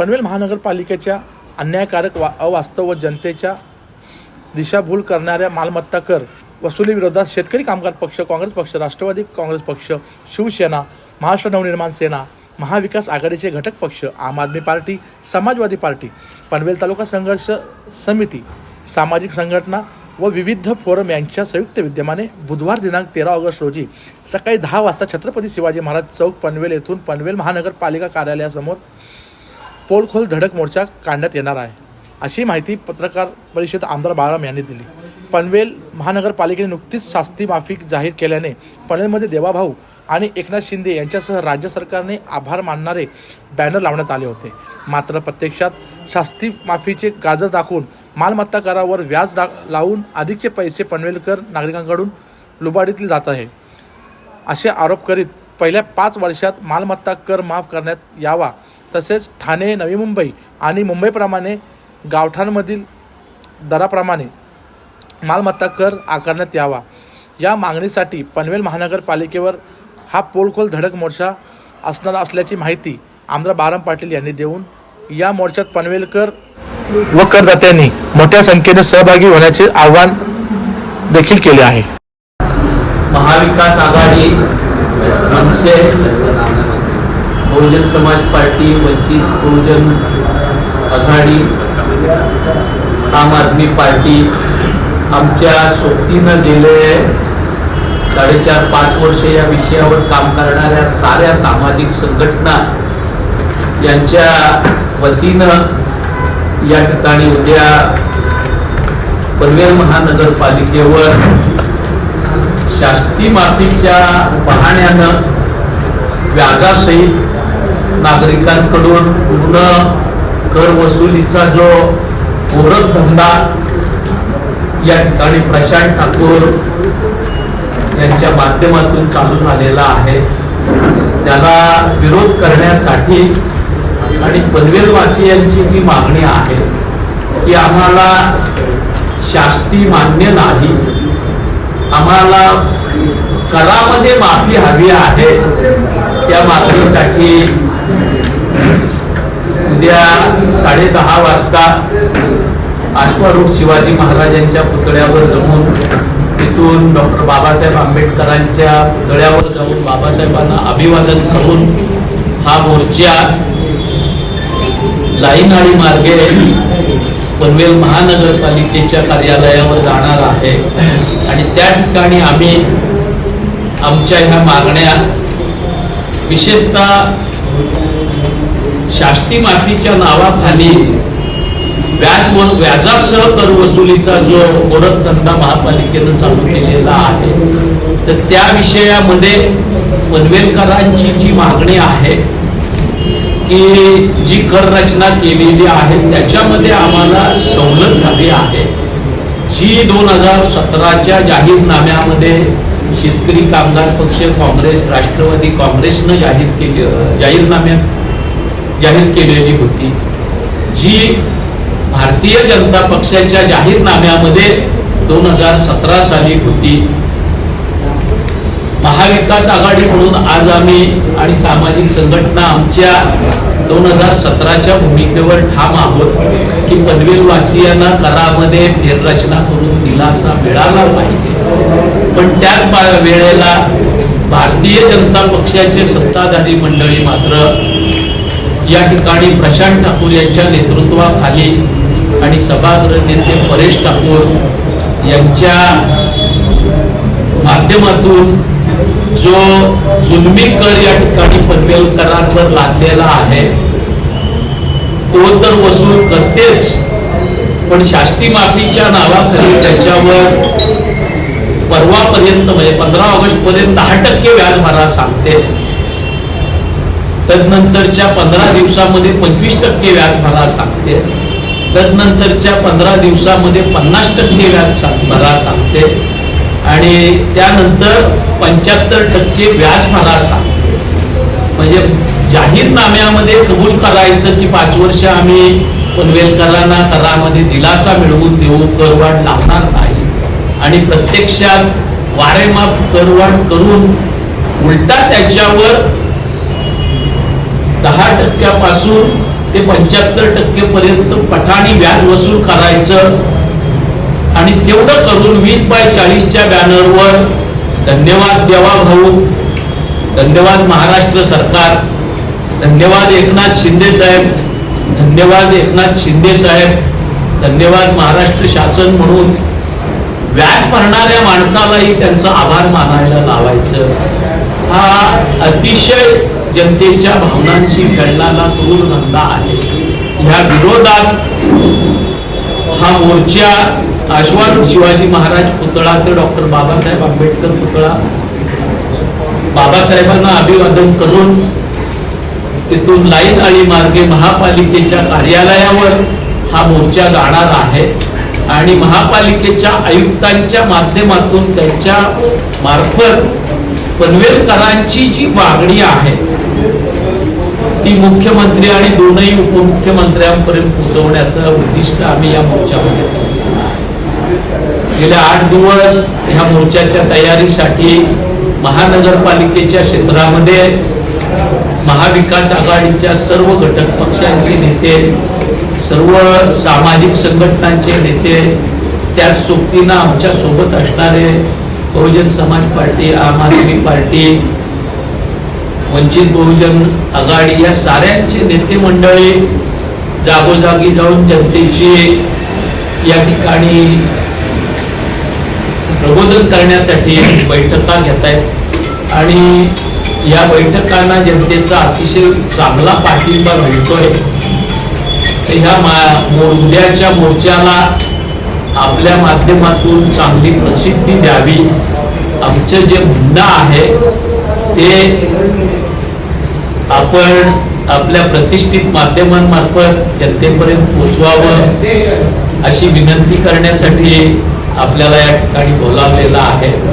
पनवेल महानगरपालिकेच्या अन्यायकारक वा अवास्तव व जनतेच्या दिशाभूल करणाऱ्या मालमत्ता कर वसुलीविरोधात शेतकरी कामगार पक्ष काँग्रेस पक्ष राष्ट्रवादी काँग्रेस पक्ष शिवसेना महाराष्ट्र नवनिर्माण सेना महाविकास आघाडीचे घटक पक्ष आम आदमी पार्टी समाजवादी पार्टी पनवेल तालुका संघर्ष समिती सामाजिक संघटना व विविध फोरम यांच्या संयुक्त विद्यमाने बुधवार दिनांक तेरा ऑगस्ट रोजी सकाळी दहा वाजता छत्रपती शिवाजी महाराज चौक पनवेल येथून पनवेल महानगरपालिका कार्यालयासमोर पोलखोल धडक मोर्चा काढण्यात येणार आहे अशी माहिती पत्रकार परिषद आमदार बाळाराम यांनी दिली. पनवेल महानगरपालिकेने नुकतीच शास्ती माफी जाहीर केल्याने पनवेलमध्ये देवाभाऊ आणि एकनाथ शिंदे यांच्यासह राज्य सरकारने आभार मानणारे बॅनर लावण्यात आले होते. मात्र प्रत्यक्षात शास्ती माफीचे गाजर दाखवून मालमत्ता करावर व्याज दा लावून अधिकचे पैसे पनवेलकर नागरिकांकडून लुबाडीतले जात आहे. असे आरोप करीत पहिल्या पाच वर्षात मालमत्ता कर माफ करण्यात यावा तसेच ठाणे नवी मुंबई आणि मुंबईप्रमाणे गावठाणमधील दराप्रमाणे मालमत्ता कर आकारण्यात यावा. या मागणीसाठी पनवेल महानगरपालिकेवर हा पोलखोल धडक मोर्चा असणार असल्याची माहिती आमदार बाराम पाटील यांनी देऊन या मोर्चात पनवेलकर व करदात्यांनी मोठ्या संख्येने सहभागी होण्याचे आवाहन देखील केले आहे. महाविकास आघाडी बहुजन समाज पार्टी वंचित बहुजन आघाडी आम आदमी पार्टी आमच्या सोबतीनं गेले साडेचार पाच वर्ष या विषयावर काम करणाऱ्या साऱ्या सामाजिक संघटना यांच्या वतीनं या ठिकाणी उद्या पनवेल महानगरपालिकेवर शास्ती माफीच्या पाहण्यानं व्याजासहित नागरिकांकडून पूर्ण कर वसुलीचा जो ओरख धंदा या ठिकाणी प्रशांत ठाकूर यांच्या माध्यमातून चालू झालेला आहे त्याला विरोध करण्यासाठी आणि पनवेलवासियांची ही मागणी आहे की आम्हाला शास्ती मान्य नाही. आम्हाला करामध्ये माफी हवी आहे. त्या मागणीसाठी उद्या साडे दहा वाजता आश्वारूढ शिवाजी महाराजांच्या पुतळ्यावर जाऊन तिथून डॉक्टर बाबासाहेब आंबेडकरांच्या पुतळ्यावर जाऊन बाबासाहेबांना अभिवादन करून हा मोर्चा लाईनाळी मार्गे पनवेल महानगरपालिकेच्या कार्यालयावर जाणार आहे. आणि त्या ठिकाणी आम्ही आमच्या ह्या मागण्या विशेषतः शास्ती माफीच्या नावाखाली व्याज व व्याजासह कर वसुलीचा जो धंदा महापालिकेनं चालू केलेला आहे तर त्या विषयामध्ये पनवेलकरांची जी मागणी आहे की जी कर रचना केलेली आहे त्याच्यामध्ये आम्हाला सवलत झाली आहे. जी दोन हजार सतराच्या जाहीरनाम्यामध्ये शेतकरी कामगार पक्ष काँग्रेस राष्ट्रवादी काँग्रेसनं जाहीर केली जाहीरनाम्यात जाहीर केलेली होती. जी भारतीय जनता पक्षाच्या जाहीरनाम्यामध्ये दोन हजार सतरा साली होती. महाविकास आघाडी म्हणून आज आम्ही आणि सामाजिक संघटना आमच्या दोन हजार सतराच्या भूमिकेवर ठाम आहोत की पनवेलवासियांना करामध्ये फेररचना करून दिलासा मिळाला पाहिजे. पण त्याच वेळेला भारतीय जनता पक्षाचे सत्ताधारी मंडळी मात्र या ठिकाणी प्रशांत ठाकूर यांच्या नेतृत्वाखाली आणि सभागृह नेते परेश ठाकूर यांच्या माध्यमातून जो जुलमी कर या ठिकाणी पनवेलकरांवर लादलेला आहे तो तर वसूल करतेच पण शास्ती माफीच्या नावाखाली त्याच्यावर परवापर्यंत म्हणजे पंधरा ऑगस्ट पर्यंत दहा टक्के व्याज भरा सांगते. तदनंतरच्या पंधरा दिवसामध्ये पंचवीस टक्के व्याज भरा सांगते. तदनंतरच्या पंधरा दिवसामध्ये पन्नास टक्के व्याज भरा सांगते. आणि त्यानंतर पंच्याहत्तर टक्के व्याज भरा सांगते. म्हणजे जाहीरनाम्यामध्ये कबूल करायचं की पाच वर्ष आम्ही पनवेलकरांना करामध्ये दिलासा मिळवून देऊ करवाढ लावणार नाही. आणि प्रत्यक्षात वारेमाप करवाढ करून उलटा त्याच्यावर दहा टक्क्यापासून ते पंच्याहत्तर टक्के पर्यंत पठाणी व्याज वसूल करायचं. आणि तेवढं करून वीस बाय चाळीसच्या बॅनरवर धन्यवाद देवा भाऊ. धन्यवाद महाराष्ट्र सरकार. धन्यवाद एकनाथ शिंदे साहेब. धन्यवाद एकनाथ शिंदे साहेब. धन्यवाद महाराष्ट्र शासन म्हणून. व्याज भरणाऱ्या माणसालाही त्यांचा आभार मानायला लावायचं. हा अतिशय जनतेच्या भावनांशी खेळणारा क्रूर धंदा आहे. ह्या विरोधात हा मोर्चा आश्वान शिवाजी महाराज पुतळा ते डॉक्टर बाबासाहेब आंबेडकर पुतळा. बाबासाहेबांना अभिवादन करून तिथून लाईन आणि मार्गे महापालिकेच्या कार्यालयावर हा मोर्चा जाणार आहे. आणि महापालिकेच्या आयुक्तांच्या माध्यमातून त्यांच्या मार्फत पनवेलकरांची जी मागणी आहे ती मुख्यमंत्री आणि दोनही उपमुख्यमंत्र्यांपर्यंत पोहोचवण्याचं उद्दिष्ट आम्ही या मोर्चामध्ये गेल्या आठ दिवस ह्या मोर्चाच्या तयारीसाठी महानगरपालिकेच्या क्षेत्रामध्ये महाविकास आघाडीच्या सर्व घटक पक्षांचे नेते सर्व सामाजिक संघटनांचे नेते त्याच सोबतीनं आमच्यासोबत असणारे बहुजन समाज पार्टी आम आदमी पार्टी वंचित बहुजन आघाडी या साऱ्यांचे नेते मंडळी जागोजागी जाऊन जनतेची या ठिकाणी प्रबोधन करण्यासाठी बैठका घेत आहेत आणि या बैठकांना जनतेचा अतिशय चांगला पाठिंबा मिळतोय. ह्या मा मो- उद्याच्या मोर्चाला आपल्या माध्यमातून चांगली प्रसिद्धी द्यावी. आमचं जे म्हणणं आहे ते आपण आपल्या प्रतिष्ठित माध्यमांमार्फत जनतेपर्यंत पोचवावं अशी विनंती करण्यासाठी आपल्याला या ठिकाणी बोलावलेला आहे.